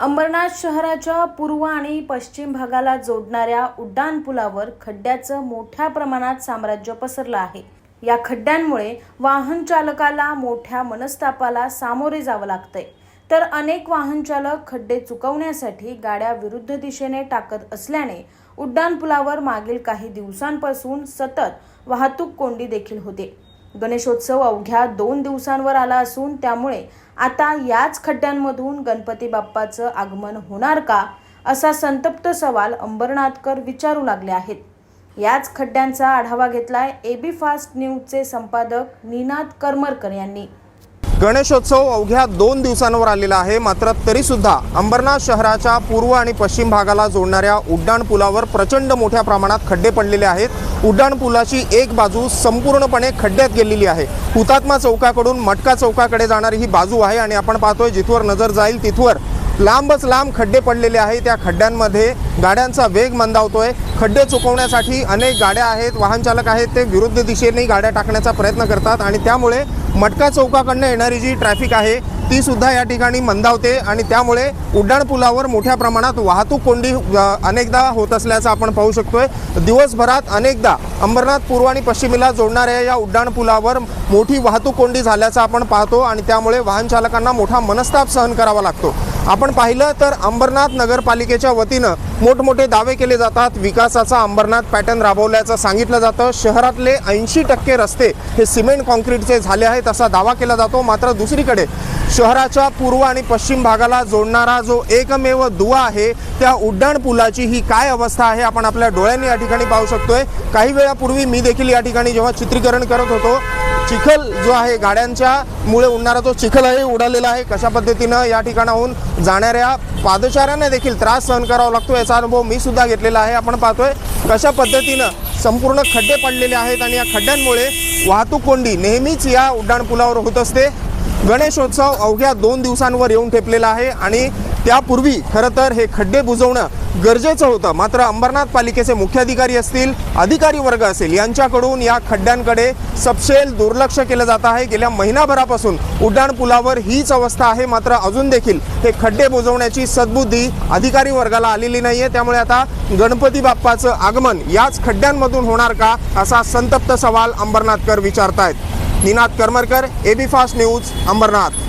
अंबरनाथ शहराच्या पूर्व आणि पश्चिम भागाला जोडणाऱ्या उड्डाणपुलावर खड्ड्याचं मोठ्या प्रमाणात साम्राज्य पसरलं आहे. या खड्ड्यांमुळे वाहन चालकाला मोठ्या मनस्तापाला सामोरे जावं लागतंय. तर अनेक वाहन चालक खड्डे चुकवण्यासाठी गाड्या विरुद्ध दिशेने टाकत असल्याने उड्डाणपुलावर मागील काही दिवसांपासून सतत वाहतूक कोंडी देखील होते. गणेशोत्सव अवघ्या दोन दिवसांवर आला असून त्यामुळे आता याच खड्ड्यांमधून गणपती बाप्पाचं आगमन होणार का असा संतप्त सवाल अंबरनाथकर विचारू लागले आहेत. याच खड्ड्यांचा आढावा घेतलाय एबी फास्ट न्यूजचे संपादक निनाद करमरकर यांनी. गणेशोत्सव अवघ्या दोन दिवसांवर आलेला आहे. मात्र तरीसुद्धा अंबरनाथ शहराच्या पूर्व आणि पश्चिम भागाला जोडणाऱ्या उड्डाणपुलावर प्रचंड मोठ्या प्रमाणात खड्डे पडलेले आहेत. उड्डाणपुलाची एक बाजू संपूर्णपणे खड्ड्यात गेलेली आहे. हुतात्मा चौकाकडून मटका चौकाकडे जाणारी ही बाजू आहे आणि आपण पाहतोय जिथवर नजर जाईल तिथवर लांबच लांब खड्डे पडलेले आहे त्या खड्ड्यांमध्ये गाड्यांचा वेग मंदावतोय. खड्डे चुकवण्यासाठी अनेक गाड्या आहेत. वाहनचालक आहेत. ते विरुद्ध दिशेने गाड्या टाकण्याचा प्रयत्न करतात आणि त्यामुळे मटका चौकाकडनं येणारी जी ट्रॅफिक आहे ती सुद्धा या ठिकाणी मंदावते आणि त्यामुळे उड्डाणपुलावर मोठ्या प्रमाणात वाहतूक कोंडी अनेकदा होत असल्याचं आपण पाहू शकतोय. दिवसभरात अनेकदा अंबरनाथ पूर्व आणि पश्चिमेला जोडणाऱ्या या उड्डाणपुलावर मोठी वाहतूक कोंडी झाल्याचं आपण पाहतो आणि त्यामुळे वाहन चालकांना मोठा मनस्ताप सहन करावा लागतो. आपण पाहिलं तर अंबरनाथ नगरपालिकेच्या वतीनं मोठमोठे दावे केले जातात. विकासाचा अंबरनाथ पॅटर्न राबवल्याचं सांगितलं जातं. शहरातले ऐंशी टक्के रस्ते हे सिमेंट कॉन्क्रीटचे झाले आहेत असा दावा केला जातो. मात्र दुसरीकडे शहराच्या पूर्व आणि पश्चिम भागाला जोडणारा जो एकमेव दुवा आहे त्या उड्डाण पुलाची ही काय अवस्था आहे आपण आपल्या डोळ्यांनी या ठिकाणी पाहू शकतोय. काही वेळापूर्वी मी देखील या ठिकाणी जेव्हा चित्रीकरण करत होतो चिखल जो आहे गाड्यांच्या मुळे उडणारा जो चिखल आहे उडालेला आहे. कशा पद्धतीनं या ठिकाणाहून जाणाऱ्या पादचाऱ्यांना देखील त्रास सहन करावा लागतो याचा अनुभव मी सुद्धा घेतलेला आहे. आपण पाहतोय कशा पद्धतीनं संपूर्ण खड्डे पडलेले आहेत आणि या खड्ड्यांमुळे वाहतूक कोंडी नेहमीच या उड्डाणपुलावर होत असते. गणेशोत्सव अवघ्या दोन दिवसांवर येऊन ठेपलेला आहे आणि त्यापूर्वी खरं तर हे खड्डे बुजवणं गरजेचं होतं. मात्र अंबरनाथ पालिकेचे मुख्याधिकारी असतील अधिकारी वर्ग असेल यांच्याकडून या खड्ड्यांकडे सपशेल दुर्लक्ष केलं जात आहे. गेल्या महिनाभरापासून उड्डाणपुलावर हीच अवस्था आहे. मात्र अजून देखील हे खड्डे बुजवण्याची सद्बुद्धी अधिकारी वर्गाला आलेली नाही आहे त्यामुळे आता गणपती बाप्पाचं आगमन याच खड्ड्यांमधून होणार का असा संतप्त सवाल अंबरनाथकर विचारतायत. Ninad Karmarkar AB fast news Ambernath.